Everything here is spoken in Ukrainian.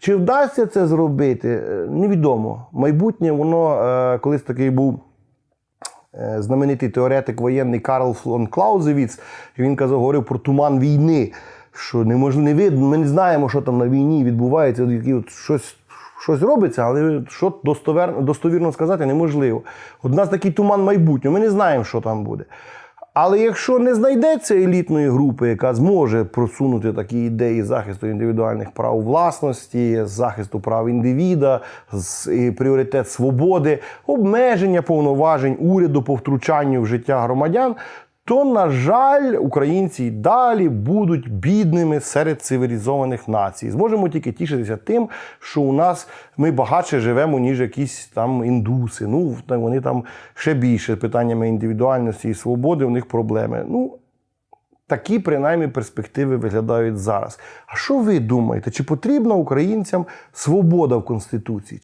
Чи вдасться це зробити? Е, Невідомо. Майбутнє, воно е, колись такий був. е, Знаменитий теоретик воєнний Карл фон Клаузевіц, він казав, говорив про туман війни, що неможливо не видно, ми не знаємо, що там на війні відбувається, які от щось, щось робиться, але що достовірно, достовірно сказати неможливо. От у нас такий туман майбутнього, ми не знаємо, що там буде. Але якщо не знайдеться елітної групи, яка зможе просунути такі ідеї захисту індивідуальних прав власності, захисту прав індивіда, пріоритет свободи, обмеження повноважень уряду по втручанню в життя громадян, то, на жаль, українці й далі будуть бідними серед цивілізованих націй. Зможемо тільки тішитися тим, що у нас ми багатше живемо, ніж якісь там індуси. Ну, вони там ще більше питаннями індивідуальності і свободи, у них проблеми. Ну, Такі принаймні перспективи виглядають зараз. А що ви думаєте? Чи потрібна українцям свобода в Конституції?